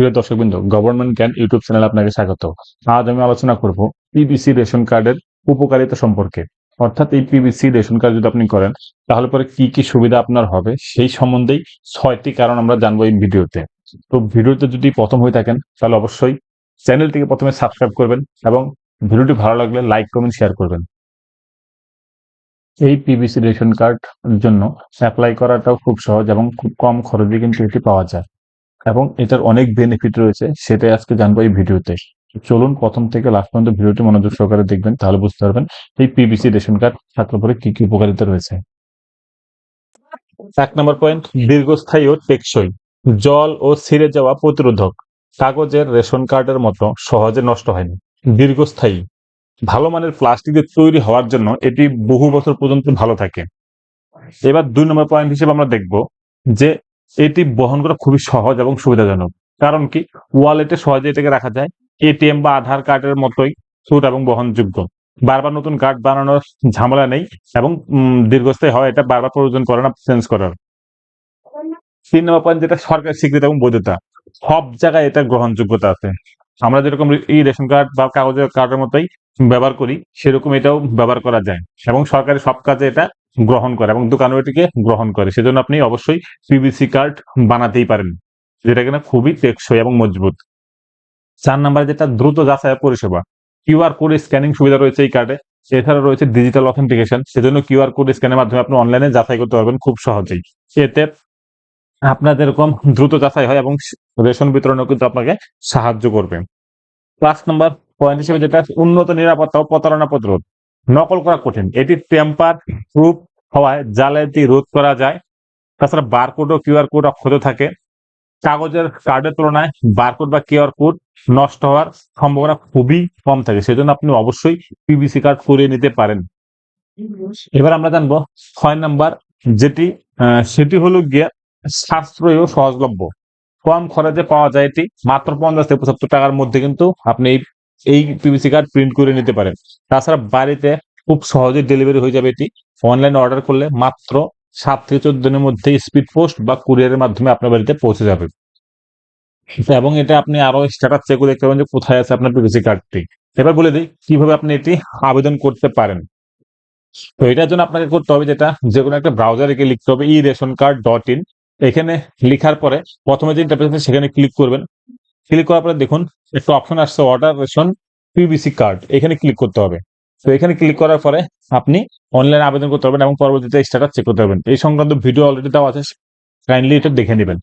প্রিয় দর্শকবৃন্দ, গভর্নমেন্ট জ্ঞান ইউটিউব চ্যানেলে আপনাকে স্বাগত। আজ আমি আলোচনা করব পিবিসি রেশন কার্ডের উপকারিতা সম্পর্কে। অর্থাৎ এই পিবিসি রেশন কার্ড যদি আপনি করেন, তাহলে পরে কি কি সুবিধা আপনার হবে সেই সম্বন্ধেই ছয়টি কারণ আমরা জানব এই ভিডিওতে। তো ভিডিওতে যদি প্রথম হয়ে থাকেন, তাহলে অবশ্যই চ্যানেলটিকে প্রথমে সাবস্ক্রাইব করবেন এবং ভিডিওটি ভালো লাগলে লাইক, কমেন্ট, শেয়ার করবেন। এই পিবিসি রেশন কার্ড জন্য অ্যাপ্লাই করাটাও খুব সহজ এবং খুব কম খরচে কিন্তু এটি পাওয়া যায়। এবং এটার অনেক বেনিফিট রয়েছে, সেটাই আজকে জানব এই ভিডিওতে। চলুন প্রথম থেকে লাস্ট পর্যন্ত ভিডিওটি মনোযোগ সহকারে দেখবেন, তাহলে বুঝতে পারবেন এই পিবিসি রেশন কার্ড থাকলে পরে কি কি উপকারিতা রয়েছে। এক নম্বর পয়েন্ট দীর্ঘস্থায়ী ও টেকসই, জল ও ছিঁড়ে যাওয়া প্রতিরোধক, কাগজের রেশন কার্ডের মতো সহজে নষ্ট হয়নি, দীর্ঘস্থায়ী, ভালো মানের প্লাস্টিকের তৈরি হওয়ার জন্য এটি বহু বছর পর্যন্ত ভালো থাকে। এবার দুই নম্বর পয়েন্ট হিসেবে আমরা দেখব যে এটি বহন করা খুবই সহজ এবং সুবিধাজনক। কারণ কি? ওয়ালেটে সহজে এটাকে রাখা যায়। এটিএম বা আধার কার্ডের মতোই ছোট এবং বহনযোগ্য। বারবার নতুন কার্ড বানানোর ঝামেলা নেই এবং দীর্ঘস্থায়ী হয়, এটা বারবার প্রয়োজন করে না চেঞ্জ করার। তিন নম্বর পয়েন্ট যেটা সরকার স্বীকৃতি এবং বৈধতা। সব জায়গায় এটা গ্রহণযোগ্যতা আছে। আমরা যেরকম এই রেশন কার্ড বা কাগজের কার্ডের মতোই ব্যবহার করি, সেরকম এটাও ব্যবহার করা যায়। এবং সরকারি সব কাজে এটা গ্রহণ করে এবং দোকানও এটিকে গ্রহণ করে। সেজন্য আপনি অবশ্যই পিভিসি কার্ড বানাতেই পারেন। যেটা কিনা খুবই টেকসই এবং মজবুত। চার নাম্বার যেটা দ্রুত যাচাই পরিষেবা। কিউআর কোড স্ক্যানিং সুবিধা রয়েছে এই কার্ডে এছাড়া রয়েছে ডিজিটাল অথেন্টিকেশন সেজন্য কিউআর কোড স্ক্যানের মাধ্যমে আপনি অনলাইনে যাচাই করতে পারবেন খুব সহজেই। এতে আপনার যেরকম দ্রুত যাচাই হয় এবং রেশন বিতরণও কিন্তু আপনাকে সাহায্য করবে। পাঁচ নম্বর পয়েন্ট হিসেবে যেটা উন্নত নিরাপত্তা ও প্রতারণা প্রতিরোধ। নকল করা কঠিন। এটি টেম্পার প্রুফ হওয়ায় জালিয়াতি রোধ করা যায়। তাছাড়া বারকোড ও কিউআর কোড অক্ষত থাকে। কাগজের কার্ডের তুলনায় বারকোড বা কিউআর কোড নষ্ট হওয়ার সম্ভাবনা খুবই কম থাকে। সেজন্য আপনি অবশ্যই পিবিসি কার্ড করিয়ে নিতে পারেন। এবার আমরা জানব ছয় নাম্বার যেটি সেটি হলো গিয়ে সাশ্রয় ও সহজলভ্য। কম খরচে পাওয়া যায় এটি। মাত্র পঞ্চাশ থেকে পঁচাত্তর টাকার মধ্যে কিন্তু আপনি এই এই পিভিসি কার্ড প্রিন্ট করে নিতে পারেন। তাছাড়া বাড়িতে খুব সহজে ডেলিভারি হয়ে যাবে এটি। অনলাইনে অর্ডার করলে মাত্র সাত থেকে চোদ্দ দিনের মধ্যে স্পিড পোস্ট বা কুরিয়ারের মাধ্যমে আপনার বাড়িতে পৌঁছে যাবে। এবং এটা আপনি আরও স্ট্যাটাস চেক দেখতে পাবেন যে কোথায় আছে আপনার পিভিসি কার্ডটি এবার বলে দিই, কীভাবে আপনি এটি আবেদন করতে পারেন? তো এটার জন্য আপনাকে করতে হবে যেটা, যে কোনো একটা ব্রাউজারে গিয়ে লিখতে হবে e ration card dot in এখানে লিখার পরে প্রথমে যে ইন্টারফেস সেখানে ক্লিক করবেন। ক্লিক করার পরে দেখুন একটা অপশন আসছে অর্ডার রেশন পিবিসি কার্ড এখানে ক্লিক করতে হবে। তো এখানে ক্লিক করার পরে আপনি অনলাইনে আবেদন করতে পারবেন এবং পরবর্তীতে স্ট্যাটাস চেক করতে পারবেন। এই সংক্রান্ত ভিডিও অলরেডি দেওয়া আছে কাইন্ডলি এটা দেখে নেবেন।